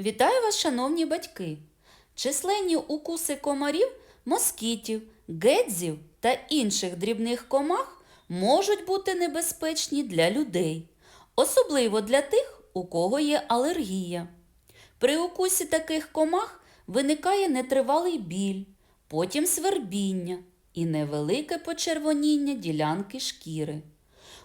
Вітаю вас, шановні батьки! Численні укуси комарів, москітів, гедзів та інших дрібних комах можуть бути небезпечні для людей, особливо для тих, у кого є алергія. При укусі таких комах виникає нетривалий біль, потім свербіння і невелике почервоніння ділянки шкіри.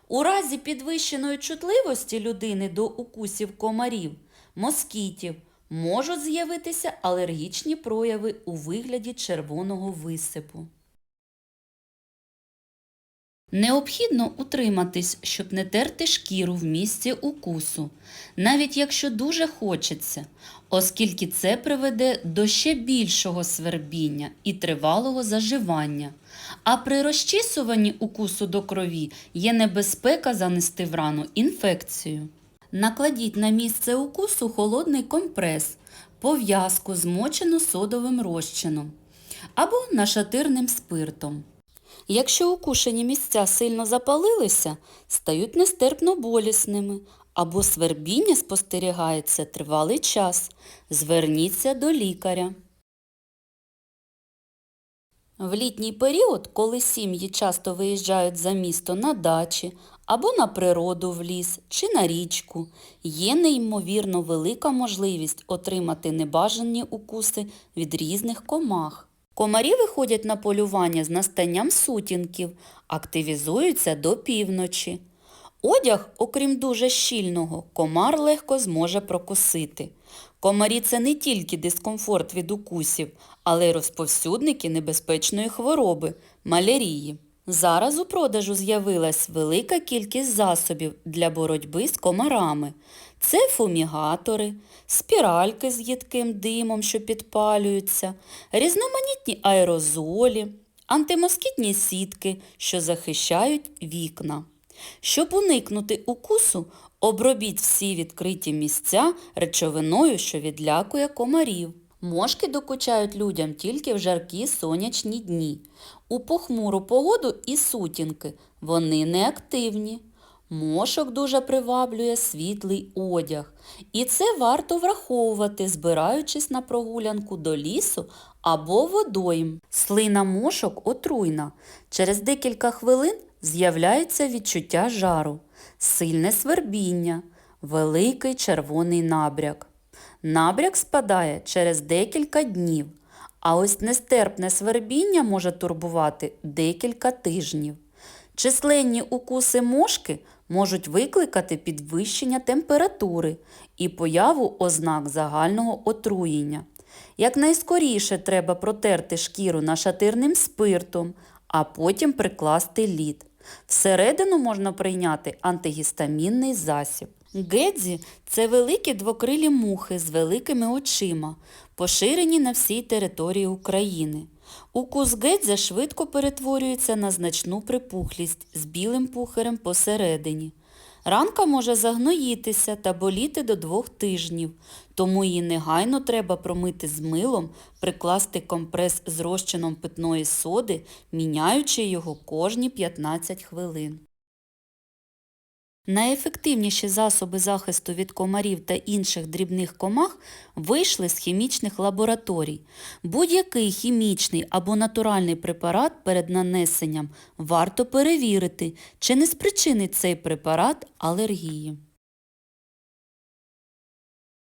У разі підвищеної чутливості людини до укусів комарів, москітів, можуть з'явитися алергічні прояви у вигляді червоного висипу. Необхідно утриматись, щоб не терти шкіру в місці укусу, навіть якщо дуже хочеться, оскільки це приведе до ще більшого свербіння і тривалого заживання. А при розчісуванні укусу до крові є небезпека занести в рану інфекцію. Накладіть на місце укусу холодний компрес, пов'язку змочену содовим розчином або нашатирним спиртом. Якщо укушені місця сильно запалилися, стають нестерпно болісними або свербіння спостерігається тривалий час. Зверніться до лікаря. В літній період, коли сім'ї часто виїжджають за місто на дачі або на природу в ліс чи на річку, є неймовірно велика можливість отримати небажані укуси від різних комах. Комарі виходять на полювання з настанням сутінків, активізуються до півночі. Одяг, окрім дуже щільного, комар легко зможе прокусити. Комарі це не тільки дискомфорт від укусів, але й розповсюдники небезпечної хвороби малярії. Зараз у продажу з'явилась велика кількість засобів для боротьби з комарами. Це фумігатори, спіральки з їдким димом, що підпалюються, різноманітні аерозолі, антимоскітні сітки, що захищають вікна. Щоб уникнути укусу, обробіть всі відкриті місця речовиною, що відлякує комарів. Мошки докучають людям тільки в жаркі сонячні дні. У похмуру погоду і сутінки вони неактивні. Мошок дуже приваблює світлий одяг. І це варто враховувати, збираючись на прогулянку до лісу або водойм. Слина мошок отруйна. Через декілька хвилин з'являється відчуття жару, сильне свербіння, великий червоний набряк. Набряк спадає через декілька днів, а ось нестерпне свербіння може турбувати декілька тижнів. Численні укуси мошки можуть викликати підвищення температури і появу ознак загального отруєння. Якнайскоріше треба протерти шкіру нашатирним спиртом, а потім прикласти лід. Всередину можна прийняти антигістамінний засіб. Гедзі – це великі двокрилі мухи з великими очима, поширені на всій території України. Укус гедзя швидко перетворюється на значну припухлість з білим пухарем посередині. Ранка може загноїтися та боліти до двох тижнів, тому її негайно треба промити з милом, прикласти компрес з розчином питної соди, міняючи його кожні 15 хвилин. Найефективніші засоби захисту від комарів та інших дрібних комах вийшли з хімічних лабораторій. Будь-який хімічний або натуральний препарат перед нанесенням варто перевірити, чи не спричинить цей препарат алергії.